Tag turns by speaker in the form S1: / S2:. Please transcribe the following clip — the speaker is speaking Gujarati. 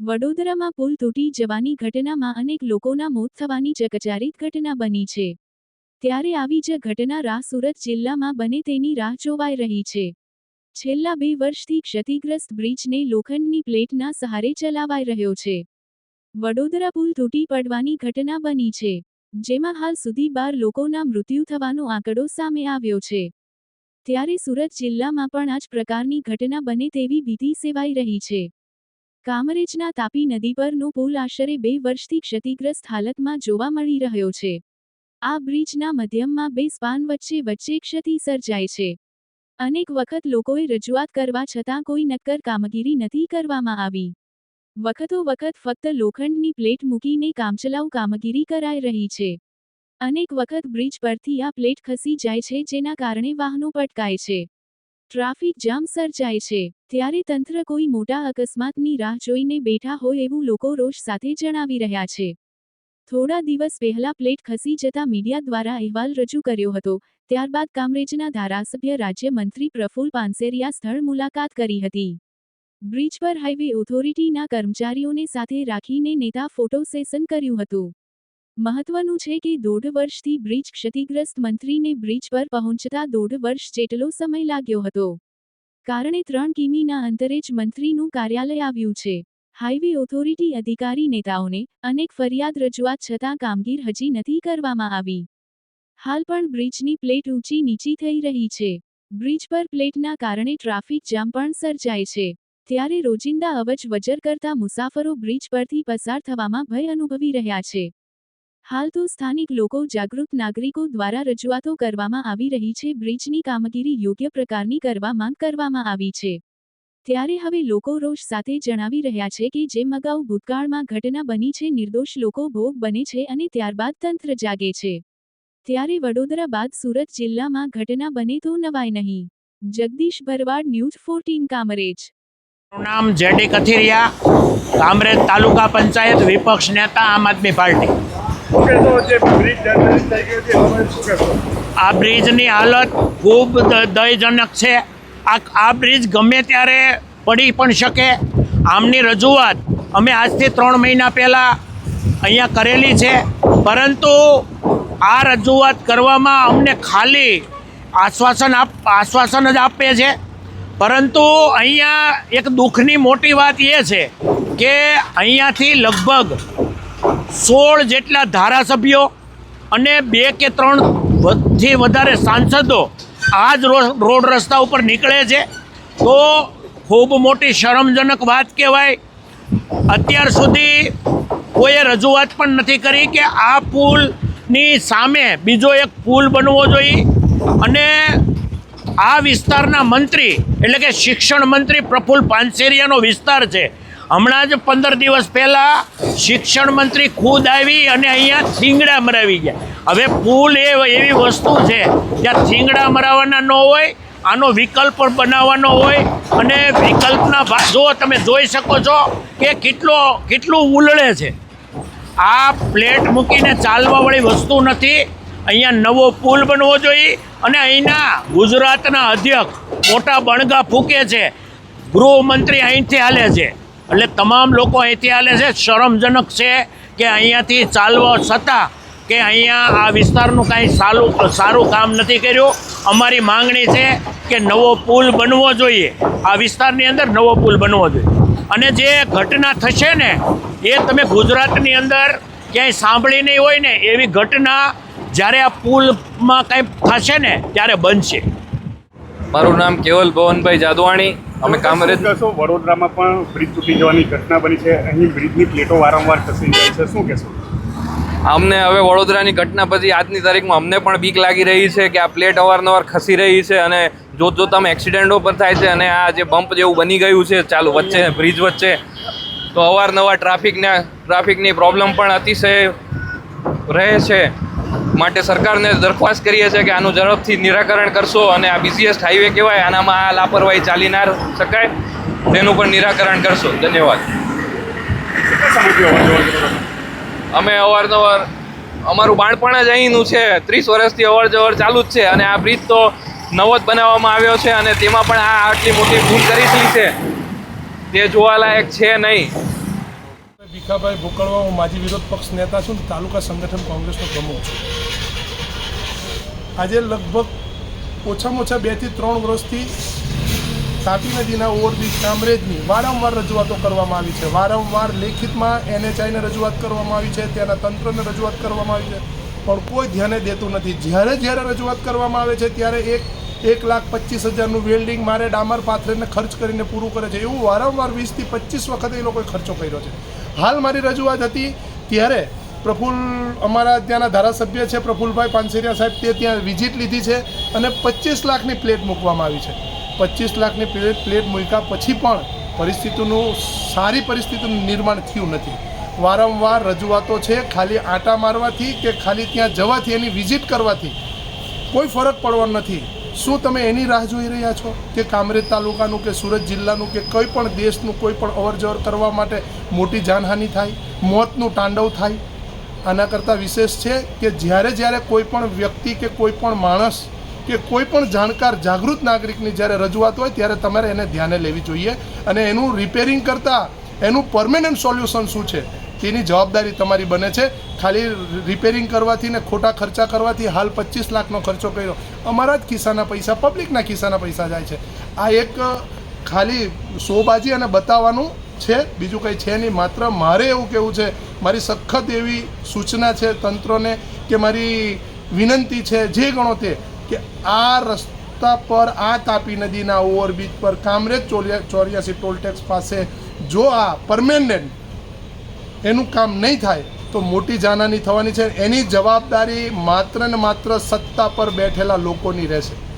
S1: વડોદરામાં પુલ તૂટી જવાની ઘટનામાં અનેક લોકોના મોત થવાની ચકચારિત ઘટના બની છે. ત્યારે આવી જ ઘટના રાહ સુરત જિલ્લામાં બને તેની રાહ જોવાઈ રહી છે. છેલ્લા બે વર્ષથી ક્ષતિગ્રસ્ત બ્રિજને લોખંડની પ્લેટના સહારે ચલાવાઈ રહ્યો છે. વડોદરા પુલ તૂટી પડવાની ઘટના બની છે, જેમાં હાલ સુધી બાર લોકોના મૃત્યુ થવાનો આંકડો સામે આવ્યો છે. ત્યારે સુરત જિલ્લામાં પણ આ જ પ્રકારની ઘટના બને તેવી ભીતિ સેવાઈ રહી છે. કામરેજના તાપી નદી પરનો પુલ આશરે બે વર્ષથી ક્ષતિગ્રસ્ત હાલતમાં જોવા મળી રહ્યો છે. આ બ્રિજના મધ્યમમાં બે સ્પાન વચ્ચે વચ્ચે ક્ષતિ સર્જાય છે. અનેક વખત લોકોએ રજૂઆત કરવા છતાં કોઈ નક્કર કામગીરી નથી કરવામાં આવી. વખતો વખત ફક્ત લોખંડની પ્લેટ મૂકીને કામચલાઉ કામગીરી કરાઈ રહી છે. અનેક વખત બ્રિજ પરથી આ પ્લેટ ખસી જાય છે જેના કારણે વાહનો પટકાય છે. ટ્રાફિક જામ સર્જાય છે, ત્યારે તંત્ર કોઈ મોટા અકસ્માતની રાહ જોઈને બેઠા હોય એવું લોકો રોષ સાથે જણાવી રહ્યા છે. થોડા દિવસ પહેલા પ્લેટ ખસી જતા મીડિયા દ્વારા અહેવાલ રજૂ કર્યો હતો, ત્યારબાદ કામરેજના ધારાસભ્ય રાજ્યમંત્રી પ્રફુલ પાનસેરિયા સ્થળ મુલાકાત કરી હતી. બ્રિજ પર હાઈવે ઓથોરિટીના કર્મચારીઓને સાથે રાખીને નેતા ફોટો સેશન કર્યું હતું. મહત્વનું છે કે દોઢ વર્ષથી બ્રિજ ક્ષતિગ્રસ્ત મંત્રીને બ્રિજ પર પહોંચતા દોઢ વર્ષ જેટલો સમય લાગ્યો હતો. કારણે ત્રણ કિમીના અંતરે જ મંત્રીનું કાર્યાલય આવ્યું છે. હાઈવે ઓથોરિટી અધિકારી નેતાઓને અનેક ફરિયાદ રજૂઆત છતાં કામગીર હજી નથી કરવામાં આવી. હાલ પણ બ્રિજની પ્લેટ ઊંચી નીચી થઈ રહી છે. બ્રિજ પર પ્લેટના કારણે ટ્રાફિક જામ પણ સર્જાય છે. ત્યારે રોજિંદા અવજ વજર કરતા મુસાફરો બ્રિજ પરથી પસાર થવામાં ભય અનુભવી રહ્યા છે. હાલ તો સ્થાનિક લોકો જાગૃત નાગરિકો દ્વારા રજૂઆતો કરવામાં આવી રહી છે, બ્રિજની કામગીરી યોગ્ય પ્રકારની કરવા માંગ કરવામાં આવી છે. ત્યારે હવે લોકો રોષ સાથે જણાવી રહ્યા છે કે જેમ અગાઉ ભૂતકાળમાં ઘટના બની છે, નિર્દોષ લોકો ભોગ બને છે અને ત્યારબાદ તંત્ર જાગે છે. ત્યારે વડોદરા બાદ સુરત જિલ્લામાં ઘટના બને તો નવાય નહીં. Jagdish Bharwad, news fourteen, Kamrej.
S2: નામ જેડી કથિરિયા, કામરેજ તાલુકા પંચાયત વિપક્ષ નેતા આમ આદમી પાર્ટી. આ બ્રિજની હાલત ખૂબ દયજનક છે. આ આ બ્રિજ ગમે ત્યારે પડી પણ શકે. આમની રજૂઆત અમે આજથી ત્રણ મહિના પહેલાં અહીંયા કરેલી છે. પરંતુ આ રજૂઆત કરવામાં અમને ખાલી આશ્વાસન આપ, આશ્વાસન જ આપે છે. પરંતુ અહીંયા એક દુઃખની મોટી વાત એ છે કે અહીંયાથી લગભગ સોળ જેટલા ધારાસભ્યો અને બે કે ત્રણથી વધારે સાંસદો આ જ રોડ રસ્તા ઉપર નીકળે છે. તો ખૂબ મોટી શરમજનક વાત કહેવાય. અત્યાર સુધી કોઈએ રજૂઆત પણ નથી કરી કે આ પુલની સામે બીજો એક પુલ બનવો જોઈએ. અને આ વિસ્તારના મંત્રી, એટલે કે શિક્ષણ મંત્રી પ્રફુલ પાનસેરિયાનો વિસ્તાર છે. હમણાં જ પંદર દિવસ પહેલાં શિક્ષણ મંત્રી ખુદ આવી અને અહીંયા થીંગડા મરાવી ગયા. હવે પુલ એ એવી વસ્તુ છે, જ્યાં થીંગડા મરાવવાના ન હોય, આનો વિકલ્પ પણ બનાવવાનો હોય, અને વિકલ્પના ભાગ જો તમે જોઈ શકો છો કે કેટલો, કેટલું ઉલળે છે. આ પ્લેટ મૂકીને ચાલવાવાળી વસ્તુ નથી, અહીંયા નવો પુલ બનવો જોઈએ, અને અહીંના ગુજરાતના અધ્યક્ષ મોટા બણગા ફૂકે છે, ગૃહમંત્રી અહીંથી હાલે છે. એટલે તમામ લોકો અહીંથી હાલે છે. શરમજનક છે કે અહીંયાથી ચાલવા છતાં કે અહીંયા આ વિસ્તારનું કાંઈ સારું સારું કામ નથી કર્યું. અમારી માંગણી છે કે નવો પુલ બનવો જોઈએ. આ વિસ્તારની અંદર નવો પુલ બનવો જોઈએ. અને જે ઘટના થશે ને, એ તમે ગુજરાતની અંદર ક્યાંય સાંભળી નહીં હોય ને, એવી ઘટના જ્યારે આ પુલમાં કંઈ થશે ને, ત્યારે બનશે.
S3: મારું નામ કેવલ ભવનભાઈ જાદવાણી. અમે કામરેજ
S4: શું કહેશો? વડોદરામાં પણ બ્રિજ તૂટી જવાની ઘટના બની છે. અહીં બ્રિજની પ્લેટો વારંવાર ખસી જાય છે. શું કહેશો?
S3: અમને હવે વડોદરાની ઘટના પછી આજની તારીખમાં અમને પણ બીક લાગી રહી છે કે આ પ્લેટ અવારનવાર ખસી રહી છે અને જોત જોતામાં એક્સિડન્ટો પણ થાય છે અને આ જે બમ્પ જેવું બની ગયું છે ચાલુ વચ્ચે બ્રિજ વચ્ચે તો અવારનવાર ટ્રાફિકને ટ્રાફિકની પ્રોબ્લેમ પણ અતિશય રહે છે. માટે સરકારને દરખાસ્ત કરીએ છીએ કે આનું ઝડપથી નિરાકરણ કરશો અને આ બિઝીએસ્ટ હાઈવે કહેવાય, આનામાં આ લાપરવાહી ચાલી ના શકાય, તેનું પણ નિરાકરણ કરશો. ધન્યવાદ? અમે અવારનવાર, અમારું બાળપણ જ અહીંનું છે. ત્રીસ વર્ષથી અવર જવર ચાલુ જ છે અને આ બ્રિજ તો નવો જ બનાવવામાં આવ્યો છે અને તેમાં પણ આ આટલી મોટી ભૂલ કરી છે. તે જોવાલાયક છે નહીં.
S5: ભીખાભાઈ ભોકળવા, હું માજી વિરોધ પક્ષ નેતા છું તાલુકા સંગઠન કોંગ્રેસનો પ્રમુખ છું. આજે લગભગ ઓછામાં ઓછા બેથી ત્રણ વર્ષથી તાપી નદીના ઓવરબ્રિજ કામરેજની વારંવાર રજૂઆતો કરવામાં આવી છે. વારંવાર લેખિતમાં એનએચઆઈને રજૂઆત કરવામાં આવી છે, ત્યાંના તંત્રને રજૂઆત કરવામાં આવી છે, પણ કોઈ ધ્યાને દેતું નથી. જ્યારે જ્યારે રજૂઆત કરવામાં આવે છે, ત્યારે એક એક લાખ પચીસ હજારનું વેલ્ડિંગ મારે ડામર પાથરીને ખર્ચ કરીને પૂરું કરે છે. એવું વારંવાર વીસથી પચીસ વખત એ લોકોએ ખર્ચો કર્યો છે. હાલ મારી રજૂઆત હતી ત્યારે પ્રફુલ અમારા ત્યાંના ધારાસભ્ય છે, પ્રફુલભાઈ પાનસેરિયા સાહેબ, તે ત્યાં વિઝિટ લીધી છે અને પચીસ લાખની પ્લેટ મૂકવામાં આવી છે. પચીસ લાખની પ્લેટ પ્લેટ મૂક્યા પછી પણ પરિસ્થિતિનું, સારી પરિસ્થિતિનું નિર્માણ થયું નથી. વારંવાર રજૂઆતો છે, ખાલી આંટા મારવાથી કે ખાલી ત્યાં જવાથી એની વિઝિટ કરવાથી કોઈ ફરક પડવાનો નથી. શું તમે એની રાહ જોઈ રહ્યા છો કે કામરેજ તાલુકાનું કે સુરત જિલ્લાનું કે કોઈ પણ દેશનું કોઈ પણ અવરજવર કરવા માટે મોટી જાનહાનિ થાય, મોતનું તાંડવ થાય? આના કરતાં વિશેષ છે કે જ્યારે જ્યારે કોઈ પણ વ્યક્તિ કે કોઈ પણ માણસ કે કોઈ પણ જાણકાર જાગૃત નાગરિકની જ્યારે રજૂઆત હોય ત્યારે તમારે એને ધ્યાને લેવી જોઈએ અને એનું રિપેરિંગ કરતાં એનું પરમેનન્ટ સોલ્યુશન શું છે? તેની જવાબદારી તમારી બને છે. ખાલી રિપેરિંગ કરવાથી ને ખોટા ખર્ચા કરવાથી હાલ પચીસ લાખનો ખર્ચો કર્યો. અમારા જ ખિસ્સાના પૈસા પબ્લિકના ખિસ્સાના પૈસા જાય છે. આ એક ખાલી શોબાજી અને બતાવવાનું છે. બીજું કંઈ છે નહીં. માત્ર મારે એવું કહેવું છે. મારી સખત એવી સૂચના છે તંત્રોને કે મારી વિનંતી છે જે ગણો તે કે આ રસ્તા પર, આ તાપી નદીના ઓવરબ્રિજ પર, કામરેજ ચોર્યા, ચોર્યાસી ટોલટેક્સ પાસે જો આ પરમેનન્ટ એનું કામ નહીં થાય તો મોટી જાનહાની થવાની છે. એની જવાબદારી માત્ર ને માત્ર સત્તા પર બેઠેલા લોકોની રહેશે.